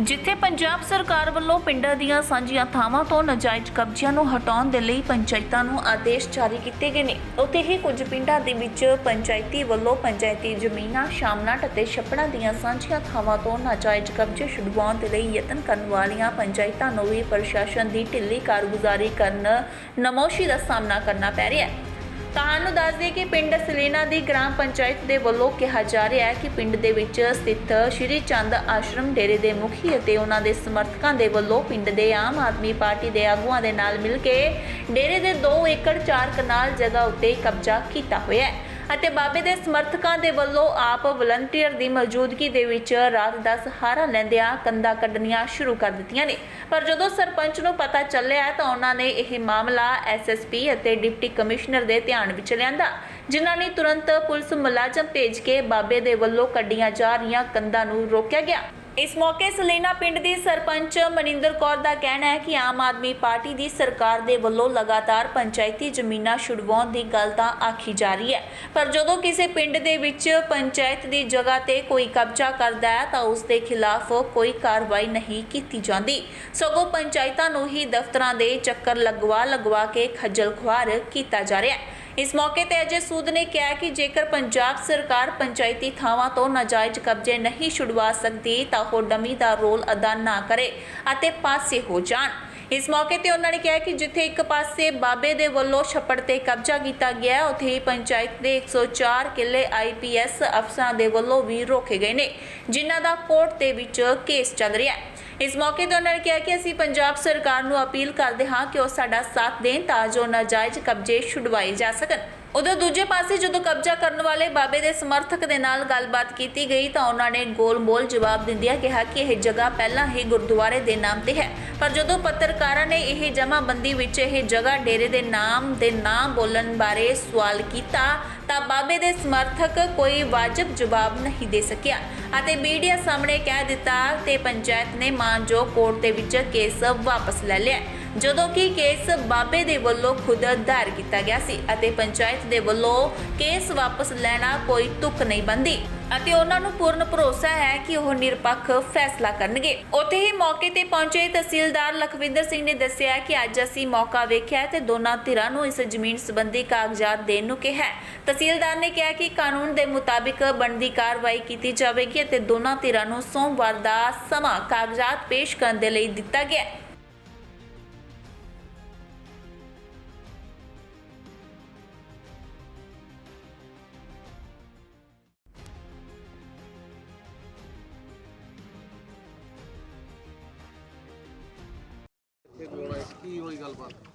ਜਿੱਥੇ ਪੰਜਾਬ ਸਰਕਾਰ ਵੱਲੋਂ ਪਿੰਡਾਂ ਦੀਆਂ ਸਾਂਝੀਆਂ ਥਾਵਾਂ ਤੋਂ ਨਾਜਾਇਜ਼ ਕਬਜ਼ਿਆਂ ਨੂੰ ਹਟਾਉਣ ਦੇ ਲਈ ਪੰਚਾਇਤਾਂ ਨੂੰ ਆਦੇਸ਼ ਜਾਰੀ ਕੀਤੇ ਗਏ ਨੇ। ਉੱਥੇ ਹੀ ਕੁਝ ਪਿੰਡਾਂ ਦੇ ਵਿੱਚ ਪੰਚਾਇਤੀ ਵੱਲੋਂ ਪੰਚਾਇਤੀ ਜ਼ਮੀਨਾਂ ਸ਼ਾਮਲਾਟ ਅਤੇ ਛੱਪੜਾਂ ਦੀਆਂ ਸਾਂਝੀਆਂ ਥਾਵਾਂ ਤੋਂ ਨਾਜਾਇਜ਼ ਕਬਜ਼ੇ ਛੁਡਵਾਉਣ ਦੇ ਲਈ ਯਤਨ ਕਰਨ ਵਾਲੀਆਂ ਪੰਚਾਇਤਾਂ ਨੂੰ ਵੀ ਪ੍ਰਸ਼ਾਸਨ ਦੀ ਢਿੱਲੀ ਕਾਰਗੁਜ਼ਾਰੀ ਕਰਨ ਨਮੋਸ਼ੀ ਦਾ ਸਾਹਮਣਾ ਕਰਨਾ ਪੈ ਰਿਹਾ ਹੈ। ਤੁਹਾਨੂੰ ਦੱਸ ਦਈਏ ਕਿ ਪਿੰਡ ਸਲੇਨਾ ਦੀ ਗ੍ਰਾਮ ਪੰਚਾਇਤ ਦੇ ਵੱਲੋਂ ਕਿਹਾ ਜਾ ਰਿਹਾ ਹੈ ਕਿ ਪਿੰਡ ਦੇ ਵਿੱਚ ਸਥਿਤ ਸ਼੍ਰੀ ਚੰਦ ਆਸ਼ਰਮ ਡੇਰੇ ਦੇ ਮੁਖੀ ਅਤੇ ਉਹਨਾਂ ਦੇ ਸਮਰਥਕਾਂ ਦੇ ਵੱਲੋਂ ਪਿੰਡ ਦੇ ਆਮ ਆਦਮੀ ਪਾਰਟੀ ਦੇ ਆਗੂਆਂ ਦੇ ਨਾਲ ਮਿਲ ਕੇ ਡੇਰੇ ਦੇ 2 ਏਕੜ 4 ਕਨਾਲ ਜਗ੍ਹਾ ਉੱਤੇ ਕਬਜ਼ਾ ਕੀਤਾ ਹੋਇਆ ਹੈ। ਅਤੇ ਬਾਬੇ ਦੇ ਸਮਰਥਕਾਂ ਦੇ ਵੱਲੋਂ ਆਪ ਵਲੰਟੀਅਰ ਦੀ ਮੌਜੂਦਗੀ ਦੇ ਵਿੱਚ ਰਾਤ ਦਾ ਸਹਾਰਾ ਲੈਂਦਿਆਂ ਕੰਧਾਂ ਕੱਢਣੀਆਂ ਸ਼ੁਰੂ ਕਰ ਦਿੱਤੀਆਂ ਨੇ। ਪਰ ਜਦੋਂ ਸਰਪੰਚ ਨੂੰ ਪਤਾ ਚੱਲਿਆ ਤਾਂ ਉਹਨਾਂ ਨੇ ਇਹ ਮਾਮਲਾ ਐਸਐਸਪੀ ਅਤੇ ਡਿਪਟੀ ਕਮਿਸ਼ਨਰ ਦੇ ਧਿਆਨ ਵਿੱਚ ਲਿਆਂਦਾ, ਜਿਨ੍ਹਾਂ ਨੇ ਤੁਰੰਤ ਪੁਲਿਸ ਮੁਲਾਜ਼ਮ ਭੇਜ ਕੇ ਬਾਬੇ ਦੇ ਵੱਲੋਂ ਕੱਢੀਆਂ ਜਾ ਰਹੀਆਂ ਕੰਧਾਂ ਨੂੰ ਰੋਕਿਆ ਗਿਆ। ਇਸ ਮੌਕੇ ਸਲੇਨਾ ਪਿੰਡ ਦੀ ਸਰਪੰਚ ਮਨਿੰਦਰ ਕੌਰ ਦਾ ਕਹਿਣਾ ਹੈ ਕਿ ਆਮ ਆਦਮੀ ਪਾਰਟੀ ਦੀ ਸਰਕਾਰ ਦੇ ਵੱਲੋਂ ਲਗਾਤਾਰ ਪੰਚਾਇਤੀ ਜ਼ਮੀਨਾਂ ਛੁਡਵਾਉਣ ਦੀ ਗੱਲ ਤਾਂ ਆਖੀ ਜਾ ਰਹੀ ਹੈ। ਪਰ ਜਦੋਂ ਕਿਸੇ ਪਿੰਡ ਦੇ ਵਿੱਚ ਪੰਚਾਇਤ ਦੀ ਜਗ੍ਹਾ ਤੇ ਕੋਈ ਕਬਜ਼ਾ ਕਰਦਾ ਹੈ ਤਾਂ ਉਸ ਦੇ ਖਿਲਾਫ ਕੋਈ ਕਾਰਵਾਈ ਨਹੀਂ ਕੀਤੀ ਜਾਂਦੀ। ਸਗੋਂ ਪੰਚਾਇਤਾਂ ਨੂੰ ਹੀ ਦਫ਼ਤਰਾਂ ਦੇ ਚੱਕਰ ਲਗਵਾ ਲਗਵਾ ਕੇ ਖੱਜਲ ਖੁਆਰ ਕੀਤਾ ਜਾ ਰਿਹਾ ਹੈ। ਇਸ ਮੌਕੇ ਤੇ ਅਜੇ ਸੂਦ ਨੇ ਕਿਹਾ ਕਿ ਜੇਕਰ ਪੰਜਾਬ ਸਰਕਾਰ ਪੰਚਾਇਤੀ ਥਾਵਾਂ ਤੋਂ ਨਾਜਾਇਜ਼ ਕਬਜ਼ੇ ਨਹੀਂ ਛੁਡਵਾ ਸਕਦੀ, ਤਾਂ ਉਹ ਡਮੀ ਦਾ ਰੋਲ ਅਦਾ ਨਾ ਕਰੇ ਅਤੇ ਪਾਸੇ ਹੋ ਜਾਣ। ਇਸ ਮੌਕੇ ਤੇ ਉਹਨਾਂ ਨੇ ਕਿਹਾ ਕਿ ਜਿੱਥੇ ਇੱਕ ਪਾਸੇ ਬਾਬੇ ਦੇ ਵੱਲੋਂ ਛੱਪੜ ਤੇ ਕਬਜ਼ਾ ਕੀਤਾ ਗਿਆ, ਉੱਥੇ ਹੀ ਪੰਚਾਇਤ ਦੇ 104 ਕਿੱਲੇ ਆਈਪੀਐਸ ਅਫਸਰਾਂ ਦੇ ਵੱਲੋਂ ਵੀ ਰੋਕੇ ਗਏ ਨੇ, ਜਿਨ੍ਹਾਂ ਦਾ ਕੋਰਟ ਦੇ ਵਿੱਚ ਕੇਸ ਚੱਲ ਰਿਹਾ ਹੈ। ਇਸ ਮੌਕੇ ਤੇ ਉਹਨਾਂ ਨੇ ਕਿਹਾ ਕਿ ਅਸੀਂ ਪੰਜਾਬ ਸਰਕਾਰ ਨੂੰ ਅਪੀਲ ਕਰਦੇ ਹਾਂ ਕਿ ਉਹ ਸਾਡਾ ਸਾਥ ਦੇਣ ਤਾਂ ਜੋ ਨਾਜਾਇਜ਼ ਕਬਜ਼ੇ ਛੁਡਵਾਏ ਜਾ ਸਕਣ। ਉਧਰ ਦੂਜੇ ਪਾਸੇ ਜਦੋਂ ਕਬਜ਼ਾ ਕਰਨ ਵਾਲੇ ਬਾਬੇ ਦੇ ਸਮਰਥਕ ਦੇ ਨਾਲ ਗੱਲਬਾਤ ਕੀਤੀ ਗਈ ਤਾਂ ਉਹਨਾਂ ਨੇ ਗੋਲ-ਮੋਲ ਜਵਾਬ ਦਿੰਦਿਆਂ ਕਿਹਾ ਕਿ ਇਹ ਜਗ੍ਹਾ ਪਹਿਲਾਂ ਹੀ ਗੁਰਦੁਆਰੇ ਦੇ ਨਾਮ ਤੇ ਹੈ। ਪਰ ਜਦੋਂ ਪੱਤਰਕਾਰਾਂ ਨੇ ਇਹ ਜਮ੍ਹਾਂਬੰਦੀ ਵਿੱਚ ਇਹ ਜਗ੍ਹਾ ਡੇਰੇ ਦੇ ਨਾਮ ਦੇ ਨਾਮ ਬੋਲਣ ਬਾਰੇ ਸਵਾਲ ਕੀਤਾ ਤਾਂ ਬਾਬੇ ਦੇ ਸਮਰਥਕ ਕੋਈ ਵਾਜਬ ਜਵਾਬ ਨਹੀਂ ਦੇ ਸਕਿਆ ਅਤੇ ਮੀਡੀਆ ਸਾਹਮਣੇ ਕਹਿ ਦਿੱਤਾ ਤੇ ਪੰਚਾਇਤ ਨੇ ਮਾਨਜੋ ਕੋਰਟ ਦੇ ਵਿੱਚ ਕੇਸ ਵਾਪਸ ਲੈ ਲਿਆ। ਜਦੋਂ ਕਿ ਕੇਸ ਬਾਬੇ ਦੇ ਵੱਲੋਂ ਖੁਦ ਦਾਇਰ ਕੀਤਾ ਗਿਆ ਸੀ ਅਤੇ ਪੰਚਾਇਤ ਦੇ ਵੱਲੋਂ ਕੇਸ ਵਾਪਸ ਲੈਣਾ ਕੋਈ ਤੁਕ ਨਹੀਂ ਬੰਦੀ ਅਤੇ ਉਹਨਾਂ ਨੂੰ ਪੂਰਨ ਭਰੋਸਾ ਹੈ ਕਿ ਉਹ ਨਿਰਪੱਖ ਫੈਸਲਾ ਕਰਨਗੇ। ਉੱਥੇ ਹੀ ਮੌਕੇ ਤੇ ਪਹੁੰਚੇ ਤਹਿਸੀਲਦਾਰ ਲਖਵਿੰਦਰ ਸਿੰਘ ਨੇ ਦੱਸਿਆ ਕਿ ਅੱਜ ਅਸੀਂ ਮੌਕਾ ਵੇਖਿਆ ਤੇ ਦੋਨਾਂ ਧਿਰਾਂ ਨੂੰ ਇਸ ਜ਼ਮੀਨ ਸੰਬੰਧੀ ਕਾਗਜ਼ਾਤ ਦੇਣ ਨੂੰ ਕਿਹਾ। ਤਹਿਸੀਲਦਾਰ ਨੇ ਕਿਹਾ ਕਿ ਕਾਨੂੰਨ ਦੇ ਮੁਤਾਬਿਕ ਬਣਦੀ ਕਾਰਵਾਈ ਕੀਤੀ ਜਾਵੇਗੀ ਅਤੇ ਦੋਨਾਂ ਧਿਰਾਂ ਨੂੰ ਸੋਮਵਾਰ ਦਾ ਸਮਾਂ ਕਾਗਜ਼ਾਤ ਪੇਸ਼ ਕਰਨ ਦੇ ਲਈ ਦਿੱਤਾ ਗਿਆ।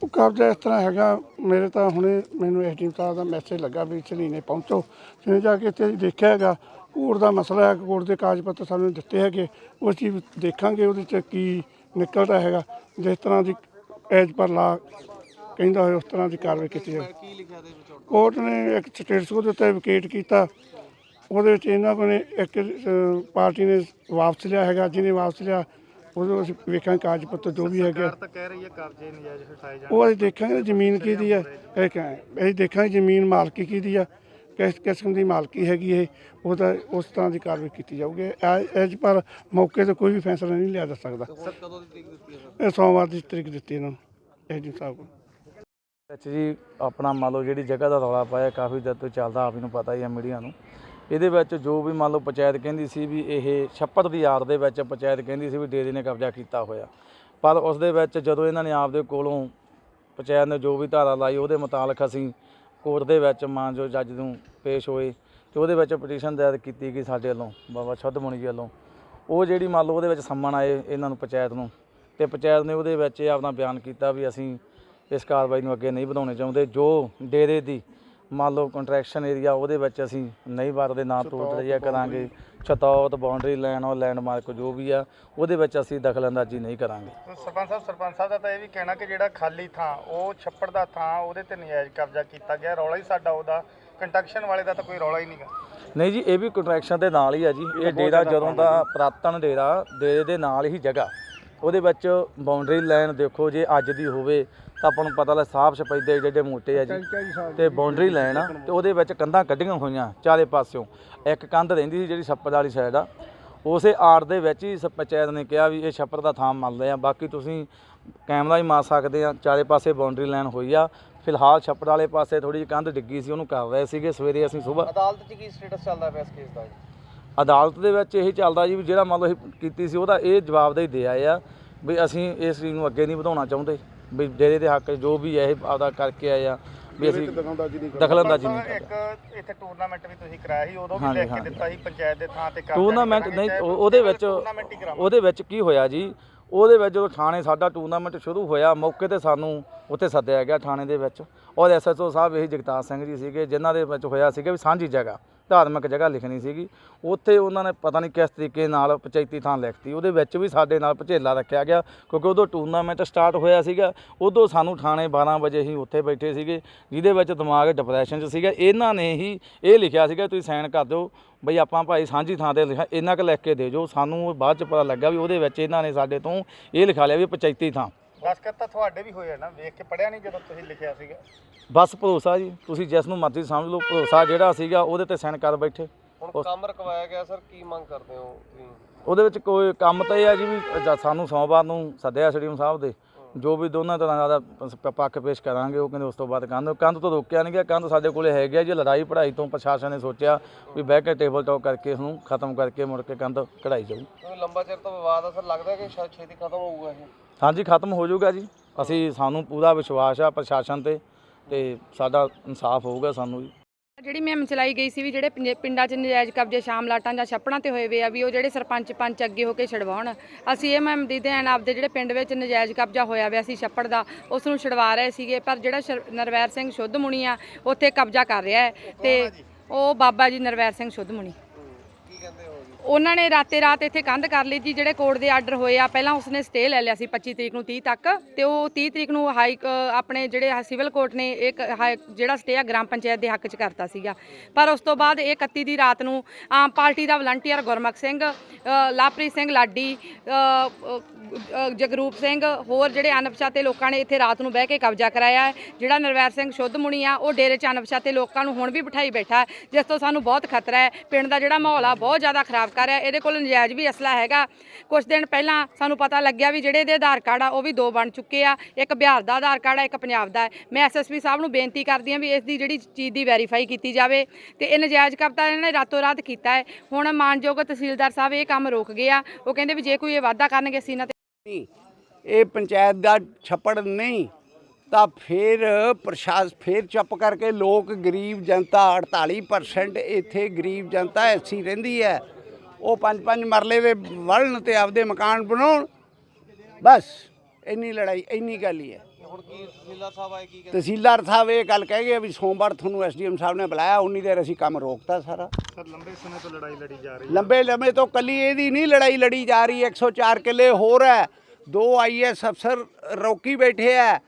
ਉਹ ਕਬਜ਼ਾ ਇਸ ਤਰ੍ਹਾਂ ਹੈਗਾ, ਮੇਰੇ ਤਾਂ ਹੁਣੇ ਮੈਨੂੰ ਐਸਡੀਐਮ ਸਾਹਿਬ ਦਾ ਮੈਸੇਜ ਲੱਗਾ ਵੀ ਚਲੀਨੇ ਪਹੁੰਚੋ। ਜਿਹਨੇ ਜਾ ਕੇ ਇੱਥੇ ਦੇਖਿਆ ਹੈਗਾ, ਕੋਰਟ ਦਾ ਮਸਲਾ ਹੈ, ਕੋਰਟ ਦੇ ਕਾਗਜ਼ ਪੱਤਰ ਸਾਨੂੰ ਦਿੱਤੇ ਹੈਗੇ, ਉਹ ਚੀਜ਼ ਦੇਖਾਂਗੇ ਉਹਦੇ ਚ ਕੀ ਨਿਕਲਦਾ ਹੈਗਾ। ਜਿਸ ਤਰ੍ਹਾਂ ਦੀ ਐਜ ਪਰ ਲਾ ਕਹਿੰਦਾ ਹੋਇਆ, ਉਸ ਤਰ੍ਹਾਂ ਦੀ ਕਾਰਵਾਈ ਕੀਤੀ ਜਾਵੇ। ਕੋਰਟ ਨੇ ਇੱਕ ਸਟੇਟਸ ਕੋ ਦਿੱਤਾ ਵਿਕੇਟ ਕੀਤਾ। ਉਹਦੇ ਵਿੱਚ ਇਹਨਾਂ ਕੋਲ ਨੇ ਇੱਕ ਪਾਰਟੀ ਨੇ ਵਾਪਸ ਲਿਆ ਹੈਗਾ, ਜਿਹਨੇ ਵਾਪਸ ਲਿਆ ਉਹਦੇ ਅਸੀਂ ਵੇਖਾਂਗੇ ਕਾਗਜ਼ ਪੱਤਰ ਜੋ ਵੀ ਹੈਗੇ ਤਾਂ ਕਹਿ ਰਹੀ ਹੈ ਕਬਜ਼ੇ ਨਜਾਇਜ਼ ਹਟਾਏ ਜਾਣ। ਉਹ ਅਸੀਂ ਦੇਖਾਂਗੇ ਜ਼ਮੀਨ ਕਿਹਦੀ ਆ। ਇਹ ਕਹਿ ਅਸੀਂ ਦੇਖਾਂਗੇ ਜ਼ਮੀਨ ਮਾਲਕੀ ਕਿਹਦੀ ਆ ਕਿਸ ਕਿਸਮ ਦੀ ਮਾਲਕੀ ਹੈਗੀ ਇਹ ਉਹ ਤਾਂ ਉਸ ਤਰ੍ਹਾਂ ਦੀ ਕਾਰਵਾਈ ਕੀਤੀ ਜਾਊਗੀ। ਐਜ ਪਰ ਮੌਕੇ ਤੇ ਕੋਈ ਵੀ ਫੈਸਲਾ ਨਹੀਂ ਲਿਆ ਜਾ ਸਕਦਾ। ਸਰ ਕਦੋਂ ਦੀ ਤਰੀਕ ਦਿੱਤੀ ਹੈ ਸਰ? ਇਹ ਸੋਮਵਾਰ ਦੀ ਤਰੀਕ ਦਿੱਤੀ ਇਹਨਾਂ ਨੂੰ ਐਜੀ ਸਾਹਿਬ ਨੂੰ ਵਿੱਚ ਜੀ ਆਪਣਾ ਮੰਨ ਲਓ ਜਿਹੜੀ ਜਗ੍ਹਾ ਦਾ ਰੌਲਾ ਪਾਇਆ ਕਾਫੀ ਦਿਨ ਤੋਂ ਚੱਲਦਾ ਆਪ ਹੀ ਨੂੰ ਪਤਾ ਹੀ ਆ ਮੀਡੀਆ ਨੂੰ। ਇਹਦੇ ਵਿੱਚ ਜੋ ਵੀ ਮੰਨ ਲਓ ਪੰਚਾਇਤ ਕਹਿੰਦੀ ਸੀ ਵੀ ਇਹ ਛੱਪੜ ਦੀ ਆੜ ਦੇ ਵਿੱਚ ਪੰਚਾਇਤ ਕਹਿੰਦੀ ਸੀ ਵੀ ਡੇਰੇ ਨੇ ਕਬਜ਼ਾ ਕੀਤਾ ਹੋਇਆ। ਪਰ ਉਸ ਦੇ ਵਿੱਚ ਜਦੋਂ ਇਹਨਾਂ ਨੇ ਆਪਦੇ ਕੋਲੋਂ ਪੰਚਾਇਤ ਨੇ ਜੋ ਵੀ ਧਾਰਾ ਲਾਈ ਉਹਦੇ ਮੁਤਾਲਕ ਅਸੀਂ ਕੋਰਟ ਦੇ ਵਿੱਚ ਮਾਨ ਜੋ ਜੱਜ ਨੂੰ ਪੇਸ਼ ਹੋਏ ਤੇ ਉਹਦੇ ਵਿੱਚ ਪਟੀਸ਼ਨ ਦਾਇਰ ਕੀਤੀ ਗਈ ਸਾਡੇ ਵੱਲੋਂ, ਬਾਬਾ ਛੱਦਮੁਣੀ ਜੀ ਵੱਲੋਂ। ਉਹ ਜਿਹੜੀ ਮੰਨ ਲਓ ਉਹਦੇ ਵਿੱਚ ਸੰਮਣ ਆਏ ਇਹਨਾਂ ਨੂੰ ਪੰਚਾਇਤ ਨੂੰ ਤੇ ਪੰਚਾਇਤ ਨੇ ਉਹਦੇ ਵਿੱਚ ਇਹ ਆਪਣਾ ਬਿਆਨ ਕੀਤਾ ਵੀ ਅਸੀਂ ਇਸ ਕਾਰਵਾਈ ਨੂੰ ਅੱਗੇ ਨਹੀਂ ਵਧਾਉਣੇ ਚਾਹੁੰਦੇ। ਜੋ ਡੇਰੇ ਦੀ ਮੰਨ ਲਓ ਕੰਟਰੈਕਸ਼ਨ ਏਰੀਆ ਉਹਦੇ ਵਿੱਚ ਅਸੀਂ ਨਹੀਂ ਵਰਦੇ ਨਾ ਤੋੜ ਰਿਹਾ ਕਰਾਂਗੇ। ਛਤੌਤ ਬਾਉਂਡਰੀ ਲਾਈਨ ਔਰ ਲੈਂਡਮਾਰਕ ਜੋ ਵੀ ਆ ਉਹਦੇ ਵਿੱਚ ਅਸੀਂ ਦਖਲਅੰਦਾਜ਼ੀ ਨਹੀਂ ਕਰਾਂਗੇ। ਸਰਪੰਚ ਸਾਹਿਬ ਸਰਪੰਚ ਸਾਹਿਬ ਦਾ ਤਾਂ ਇਹ ਵੀ ਕਹਿਣਾ ਕਿ ਜਿਹੜਾ ਖਾਲੀ ਥਾਂ ਉਹ ਛੱਪੜ ਦਾ ਥਾਂ ਉਹਦੇ ਤੇ ਨਜਾਇਜ਼ ਕਬਜ਼ਾ ਕੀਤਾ ਗਿਆ। ਰੌਲਾ ਹੀ ਸਾਡਾ ਉਹਦਾ। ਕੰਟਰਕਸ਼ਨ ਵਾਲੇ ਦਾ ਤਾਂ ਕੋਈ ਰੌਲਾ ਹੀ ਨਹੀਂਗਾ। ਨਹੀਂ ਜੀ ਇਹ ਵੀ ਕੰਟਰੈਕਸ਼ਨ ਦੇ ਨਾਲ ਹੀ ਆ ਜੀ। ਇਹ ਡੇਰਾ ਜਦੋਂ ਦਾ ਪ੍ਰਾਤਨ ਡੇਰਾ ਡੇਰੇ ਦੇ ਨਾਲ ਹੀ ਜਗ੍ਹਾ। ਉਹਦੇ ਵਿੱਚ ਬਾਉਂਡਰੀ ਲਾਈਨ ਦੇਖੋ ਜੇ ਅੱਜ ਦੀ ਹੋਵੇ ਤਾਂ ਆਪਾਂ ਨੂੰ ਪਤਾ ਲੱਗ ਸਾਫ਼ ਸਪੈਦੇ ਜਿਹੜੇ ਮੋਟੇ ਆ ਜੀ ਤੇ ਬਾਉਂਡਰੀ ਲਾਈਨ ਆ ਤੇ ਉਹਦੇ ਵਿੱਚ ਕੰਧਾਂ ਕੱਢੀਆਂ ਹੋਈਆਂ ਚਾਰੇ ਪਾਸਿਓਂ। ਇੱਕ ਕੰਧ ਰਹਿੰਦੀ ਸੀ ਜਿਹੜੀ ਛੱਪੜ ਵਾਲੀ ਸਾਈਡ ਆ। ਉਸੇ ਆੜ ਦੇ ਵਿੱਚ ਹੀ ਪੰਚਾਇਤ ਨੇ ਕਿਹਾ ਵੀ ਇਹ ਛੱਪੜ ਦਾ ਥਾਂ ਮੰਨਦੇ ਆ ਬਾਕੀ ਤੁਸੀਂ ਕੈਮਰਾ ਹੀ ਮਾਰ ਸਕਦੇ ਆ ਚਾਰੇ ਪਾਸੇ ਬਾਉਂਡਰੀ ਲਾਈਨ ਹੋਈ ਆ। ਫਿਲਹਾਲ ਛੱਪੜ ਵਾਲੇ ਪਾਸੇ ਥੋੜੀ ਜਿਹੀ ਕੰਧ ਡਿੱਗੀ ਸੀ ਉਹਨੂੰ ਕਰ ਰਹੇ ਸੀਗੇ ਸਵੇਰੇ ਅਸੀਂ ਸਵੇਰ ਅਦਾਲਤ 'ਚ ਕੀ ਸਟੇਟਸ ਚੱਲਦਾ ਪਿਆ ਇਸ ਕੇਸ ਦਾ ਅਦਾਲਤ ਦੇ ਵਿੱਚ ਇਹੀ ਚੱਲਦਾ ਜੀ ਵੀ ਜਿਹੜਾ ਮੰਨ ਲਓ ਅਸੀਂ ਕੀਤੀ ਸੀ ਉਹਦਾ ਇਹ ਜਵਾਬ ਦੇ ਦੇ ਆਏ ਆ ਵੀ ਅਸੀਂ ਇਸ ਚੀਜ਼ ਨੂੰ ਅੱਗੇ ਨਹੀਂ ਵਧਾਉਣਾ ਚਾਹੁੰਦੇ। ਵੀ ਡੇਰੇ ਦੇ ਹੱਕ 'ਚ ਜੋ ਵੀ ਇਹ ਆਪਦਾ ਕਰਕੇ ਆਏ ਆ ਵੀ ਅਸੀਂ ਦਖਲਅੰਦਾਜ਼ੀ ਨਹੀਂ ਕਰਦੇ ਇੱਕ ਇੱਥੇ ਟੂਰਨਾਮੈਂਟ ਵੀ ਤੁਸੀਂ ਕਰਾਇਆ ਸੀ ਉਦੋਂ ਵੀ ਹਾਂਜੀ, ਲਿਖ ਕੇ ਹਾਂਜੀ। ਦਿੱਤਾ ਸੀ ਪੰਚਾਇਤ ਦੇ ਥਾਂ ਤੇ ਟੂਰਨਾਮੈਂਟ ਨਹੀਂ ਉਹ- ਉਹਦੇ ਵਿੱਚ ਟੂਰਨਾਮੈਂਟ ਹੀ ਕਰਾਵਾਂਗੇ ਉਹਦੇ ਵਿੱਚ ਕੀ ਹੋਇਆ ਜੀ ਉਹਦੇ ਵਿੱਚ ਜਦੋਂ ਥਾਣੇ ਸਾਡਾ ਟੂਰਨਾਮੈਂਟ ਸ਼ੁਰੂ ਹੋਇਆ ਮੌਕੇ ਤੇ ਸਾਨੂੰ ਉੱਥੇ ਸੱਦਿਆ ਗਿਆ ਥਾਣੇ ਦੇ ਵਿੱਚ ਔਰ ਐਸਐਚਓ ਸਾਹਿਬ ਇਹੀ ਜਗਤਾਰ ਸਿੰਘ ਜੀ ਸੀਗੇ ਜਿਨ੍ਹਾਂ ਦੇ ਵਿੱਚ ਹੋਇਆ ਸੀਗਾ ਵੀ ਸਾਂਝੀ ਜਗ੍ਹਾ ਧਾਰਮਿਕ ਜਗ੍ਹਾ ਲਿਖਣੀ ਸੀਗੀ। ਉੱਥੇ ਉਹਨਾਂ ਨੇ ਪਤਾ ਨਹੀਂ ਕਿਸ ਤਰੀਕੇ ਨਾਲ ਪੰਚਾਇਤੀ ਥਾਂ ਲਿਖਤੀ। ਉਹਦੇ ਵਿੱਚ ਵੀ ਸਾਡੇ ਨਾਲ ਭਚੇਲਾ ਰੱਖਿਆ ਗਿਆ, ਕਿਉਂਕਿ ਉਦੋਂ ਟੂਰਨਾਮੈਂਟ ਸਟਾਰਟ ਹੋਇਆ ਸੀਗਾ। ਉਦੋਂ ਸਾਨੂੰ ਥਾਣੇ 12 ਵਜੇ ਹੀ ਉੱਥੇ ਬੈਠੇ ਸੀਗੇ, ਜਿਹਦੇ ਵਿੱਚ ਦਿਮਾਗ ਡਿਪਰੈਸ਼ਨ 'ਚ ਸੀਗਾ। ਇਹਨਾਂ ਨੇ ਹੀ ਇਹ ਲਿਖਿਆ ਸੀਗਾ, ਤੁਸੀਂ ਸਾਈਨ ਕਰ ਦਿਓ, ਬਈ ਆਪਾਂ ਭਾਈ ਸਾਂਝੀ ਥਾਂ ਤੇ ਲਿਖਿਆ ਇੰਨਾ ਕੁ ਲਿਖ ਕੇ ਦੇ ਜੋ। ਸਾਨੂੰ ਬਾਅਦ ਚ ਪਤਾ ਲੱਗਾ ਵੀ ਉਹਦੇ ਵਿੱਚ ਇਹਨਾਂ ਨੇ ਸਾਡੇ ਤੋਂ ਇਹ ਲਿਖਾ ਲਿਆ ਵੀ ਪੰਚਾਇਤੀ ਥਾਂ। ਦਸਖਤ ਤਾਂ ਤੁਹਾਡੇ ਵੀ ਹੋਏ ਆ ਨਾ ਵੇਖ ਕੇ ਪੜਿਆ ਨਹੀਂ ਜਦੋਂ ਤੁਸੀਂ ਲਿਖਿਆ ਸੀਗਾ। ਬਸ ਭਰੋਸਾ ਜੀ ਤੁਸੀਂ ਜਿਸ ਨੂੰ ਮਰਜ਼ੀ ਸਮਝ ਲਓ ਭਰੋਸਾ ਜਿਹੜਾ ਸੀਗਾ ਉਹਦੇ ਤੇ ਸਾਈਨ ਕਰ ਬੈਠੇ। ਹੁਣ ਕੰਮ ਰਕਵਾਇਆ ਗਿਆ ਸਰ ਕੀ ਮੰਗ ਕਰਦੇ ਹੋ ਤੁਸੀਂ? ਉਹਦੇ ਵਿੱਚ ਕੋਈ ਕੰਮ ਤਾਂ ਇਹ ਆ ਜੀ ਵੀ ਸਾਨੂੰ ਸੋਮਵਾਰ ਨੂੰ ਸੱਦਿਆ ਸਟੇਡੀਅਮ ਸਾਹਿਬ ਦੇ ਜੋ ਵੀ ਦੋਨਾਂ ਤਰ੍ਹਾਂ ਦਾ ਪ- ਪੱਖ ਪੇਸ਼ ਕਰਾਂਗੇ ਉਹ ਕਹਿੰਦੇ ਉਸ ਤੋਂ ਬਾਅਦ ਕੰਧ ਕੰਧ ਤੋਂ ਰੋਕਿਆ ਨਹੀਂ ਗਿਆ ਕੰਧ ਸਾਡੇ ਕੋਲੇ ਹੈਗੀ ਆ ਜੀ ਲੜਾਈ ਪੜਾਈ ਤੋਂ ਪ੍ਰਸ਼ਾਸਨ ਨੇ ਸੋਚਿਆ ਵੀ ਬਹਿ ਕੇ ਟੇਬਲ ਟਾਕ ਕਰਕੇ ਇਸਨੂੰ ਖਤਮ ਕਰਕੇ ਮੁੜ ਕੇ ਕੰਧ ਕਢਾਈ ਜਾਊ। ਕਿਉਂਕਿ ਲੰਬਾ ਚਿਰ ਤੋਂ ਵਿਵਾਦ ਆ ਸਰ ਲੱਗਦਾ ਕਿ ਸ਼ਾਇਦ ਛੇਤੀ ਖਤਮ ਹੋਊਗਾ ਇਹ? ਹਾਂਜੀ ਖਤਮ ਹੋ ਜਾਊਗਾ ਜੀ। ਅਸੀਂ ਸਾਨੂੰ ਪੂਰਾ ਵਿਸ਼ਵਾਸ ਆ ਪ੍ਰਸ਼ਾਸਨ ਤੇ ਤੇ ਸਾਡਾ ਇਨਸਾਫ ਹੋਊਗਾ ਸਾਨੂੰ ਜੀ ਜਿਹੜੀ ਮੁਹਿੰਮ ਚਲਾਈ ਗਈ ਸੀ ਵੀ ਜਿਹੜੇ ਪਿੰਜ- ਪਿੰਡਾਂ 'ਚ ਨਜਾਇਜ਼ ਕਬਜ਼ੇ ਸ਼ਾਮਲਾਟਾਂ ਜਾਂ ਛੱਪੜਾਂ ਤੇ ਹੋਏ ਵੇ ਆ ਵੀ ਉਹ ਜਿਹੜੇ ਸਰਪੰਚ ਪੰਚ ਅੱਗੇ ਹੋ ਕੇ ਛਡਵਾਉਣ। ਅਸੀਂ ਇਹ ਮੁਹਿੰਮ ਦੀ ਧਿਆਨ ਆਪਦੇ ਜਿਹੜੇ ਪਿੰਡ ਵਿੱਚ ਨਜਾਇਜ਼ ਕਬਜ਼ਾ ਹੋਇਆ ਹੋਇਆ ਸੀ ਛੱਪੜ ਦਾ ਉਸ ਨੂੰ ਛਡਵਾ ਰਹੇ ਸੀਗੇ ਪਰ ਜਿਹੜਾ ਸ਼ਰ- ਨਰਵੈਰ ਸਿੰਘ ਸ਼ੁੱਧ ਮੁਨੀ ਆ ਉੱਥੇ ਕਬਜ਼ਾ ਕਰ ਰਿਹਾ ਹੈ ਤੇ ਉਹ ਬਾਬਾ ਜੀ ਨਰਵੈਰ ਸਿੰਘ ਸ਼ੁੱਧ ਮੁਨੀ। ਕੀ ਕਹਿੰਦੇ ਹੋ? ਉਹਨਾਂ ਨੇ ਰਾਤੇ ਰਾਤ ਇੱਥੇ ਕੰਧ ਕਰ ਲਈ ਜੀ ਜਿਹੜੇ ਕੋਰਟ ਦੇ ਆਰਡਰ ਹੋਏ ਆ ਪਹਿਲਾਂ ਉਸਨੇ ਸਟੇ ਲੈ ਲਿਆ ਸੀ 25 ਤਰੀਕ ਨੂੰ 30 ਤੱਕ ਤੇ ਉਹ 30 ਤਰੀਕ ਨੂੰ ਹਾਈ ਅ, ਆਪਣੇ ਜਿਹੜੇ ਸਿਵਲ ਕੋਰਟ ਨੇ ਇੱਕ ਹਾਈ- ਜਿਹੜਾ ਸਟੇ ਆ ਗ੍ਰਾਮ ਪੰਚਾਇਤ ਦੇ ਹੱਕ 'ਚ ਕਰਤਾ ਸੀਗਾ। ਪਰ ਉਸ ਤੋਂ ਬਾਅਦ ਇਹ 31 ਦੀ ਰਾਤ ਨੂੰ ਆਮ ਪਾਰਟੀ ਦਾ ਵਲੰਟੀਅਰ ਗੁਰਮਖ ਸਿੰਘ ਅ, ਸਿੰਘ ਲਾਡੀ ਜਗਰੂਪ ਸਿੰਘ, ਹੋਰ ਜਿਹੜੇ ਅਣਪਛਾਤੇ ਲੋਕਾਂ ਨੇ ਇੱਥੇ ਰਾਤ ਨੂੰ ਬਹਿ ਕੇ ਕਬਜ਼ਾ ਕਰਾਇਆ ਹੈ। ਜਿਹੜਾ ਨਰਵੈਰ ਸਿੰਘ ਸ਼ੁੱਧ ਮੁਣੀ ਆ, ਉਹ ਡੇਰੇ 'ਚ ਅਣਪਛਾਤੇ ਲੋਕਾਂ ਨੂੰ ਹੁਣ ਵੀ ਬਿਠਾਈ ਬੈਠਾ ਜਿਸ ਤੋਂ ਸਾਨੂੰ ਬਹੁਤ ਖਤਰਾ ਹੈ। ਪਿੰਡ ਦਾ ਜਿਹੜਾ ਮਾਹੌਲ ਆ, ਬਹੁਤ ਜ਼ਿਆਦਾ ਖਰਾਬ ਕਰ ਰਿਹਾ ਇਹਦੇ ਕੋਲ ਨਜਾਇਜ਼ ਵੀ ਅਸਲਾ ਹੈਗਾ। ਕੁਝ ਦਿਨ ਪਹਿਲਾਂ ਸਾਨੂੰ ਪਤਾ ਲੱਗਿਆ ਵੀ ਜਿਹੜੇ ਇਹਦੇ ਆਧਾਰ ਕਾਰਡ ਆ, ਉਹ ਵੀ ਦੋ ਬਣ ਚੁੱਕੇ ਆ। ਇੱਕ ਬਿਹਾਰ ਦਾ ਆਧਾਰ ਕਾਰਡ ਆ, ਇੱਕ ਪੰਜਾਬ ਦਾ ਹੈ। ਮੈਂ ਐਸਐਸਪੀ ਸਾਹਿਬ ਨੂੰ ਬੇਨਤੀ ਕਰਦੀ ਹਾਂ ਵੀ ਇਸ ਦੀ ਜਿਹੜੀ ਚੀਜ਼ ਦੀ ਵੈਰੀਫਾਈ ਕੀਤੀ ਜਾਵੇ ਤੇ ਇਹ ਨਜਾਇਜ਼ ਕਬਜ਼ਾ ਇਹਨਾਂ ਨੇ ਰਾਤੋਂ ਰਾਤ ਕੀਤਾ ਹੈ। ਹੁਣ ਮਾਨਯੋਗ ਤਹਿਸੀਲਦਾਰ ਸਾਹਿਬ ਇਹ ਕੰਮ ਰੋਕ ਗਏ ਆ। ਉਹ ਕਹਿੰਦੇ ਵੀ ਜੇ ਕੋਈ ਇਹ ਵਾਅਦਾ ਕਰਨਗੇ, ਅਸੀਂ ਇਹਨਾਂ ਤੇ ਨਹੀਂ, ਇਹ ਪੰਚਾਇਤ ਦਾ ਛੱਪੜ ਨਹੀਂ, ਤਾਂ ਫਿਰ ਪ੍ਰਸ਼ਾਸ ਫਿਰ ਚੁੱਪ ਕਰਕੇ ਲੋਕ ਗਰੀਬ ਜਨਤਾ 48% ਇੱਥੇ ਗਰੀਬ ਜਨਤਾ ਐਸੀ ਰਹਿੰਦੀ ਹੈ। ਉਹ ਪੰਜ ਪੰਜ ਮਰਲੇ ਦੇ ਵਲਣ ਤੇ ਆਪਦੇ ਮਕਾਨ ਬਣਾਉਣ। ਬਸ, ਇੰਨੀ ਲੜਾਈ, ਇੰਨੀ ਗੱਲ ਹੀ ਹੈ। ਹੁਣ ਕੀ ਜ਼ਿਲ੍ਹਾ ਸਾਹਿਬ ਆਏ ਕੀ ਕਹਿੰਦੇ? ਤਹਿਸੀਲਦਾਰ ਸਾਹਿਬ ਇਹ ਗੱਲ ਕਹਿ ਗਏ ਵੀ ਸੋਮਵਾਰ ਤੁਹਾਨੂੰ ਐਸਡੀਐਮ ਸਾਹਿਬ ਨੇ ਬੁਲਾਇਆ ਉਨੀ ਦੇਰ ਅਸੀਂ ਕੰਮ ਰੋਕਤਾ ਸਾਰਾ। ਸਰ ਲੰਬੇ ਸਮੇਂ ਤੋਂ ਲੜਾਈ ਲੜੀ ਜਾ ਰਹੀ ਹੈ। ਲੰਬੇ ਲੰਬੇ ਤੋਂ ਕੱਲੀ ਇਹਦੀ ਨਹੀਂ ਲੜਾਈ ਲੜੀ ਜਾ ਰਹੀ 104 ਕਿੱਲੇ ਹੋਰ ਹੈ। ਦੋ ਆਈਐਸ ਅਫਸਰ ਰੋਕੀ ਬੈਠੇ ਹੈ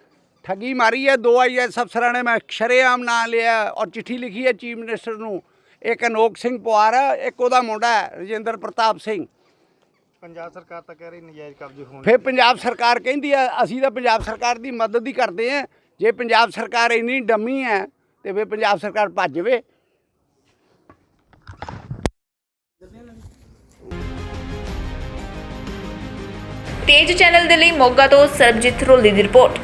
ਠੱਗੀ ਮਾਰੀ ਹੈ ਦੋ ਆਈਐਸ ਅਫਸਰਾਂ ਨੇ ਮੈਂ ਸ਼ਰੇਆਮ ਨਾਂ ਲਿਆ ਔਰ ਚਿੱਠੀ ਲਿਖੀ ਹੈ ਚੀਫ ਮਿਨਿਸਟਰ ਨੂੰ। ਇੱਕ ਅਨੋਖ ਸਿੰਘ ਪਵਾਰ ਹੈ ਇੱਕ ਉਹਦਾ ਮੁੰਡਾ ਹੈ ਰਜਿੰਦਰ ਪ੍ਰਤਾਪ ਸਿੰਘ। ਪੰਜਾਬ ਸਰਕਾਰ ਤਾਂ ਕਹਿ ਰਹੀ ਨਜਾਇਜ਼ ਕਬਜ਼ੇ ਹੋਣ ਫਿਰ ਪੰਜਾਬ ਸਰਕਾਰ ਕਹਿੰਦੀ ਹੈ ਅਸੀਂ ਤਾਂ ਪੰਜਾਬ ਸਰਕਾਰ ਦੀ ਮਦਦ ਹੀ ਕਰਦੇ ਹਾਂ ਜੇ ਪੰਜਾਬ ਸਰਕਾਰ ਇੰਨੀ ਡੰਮੀ ਹੈ ਤੇ ਫਿਰ ਪੰਜਾਬ ਸਰਕਾਰ ਭੱਜ ਜਾਵੇ। ਤੇਜ ਚੈਨਲ ਦੇ ਲਈ ਮੋਗਾ ਤੋਂ ਸਰਬਜੀਤ ਰੋਲੀ ਦੀ ਰਿਪੋਰਟ।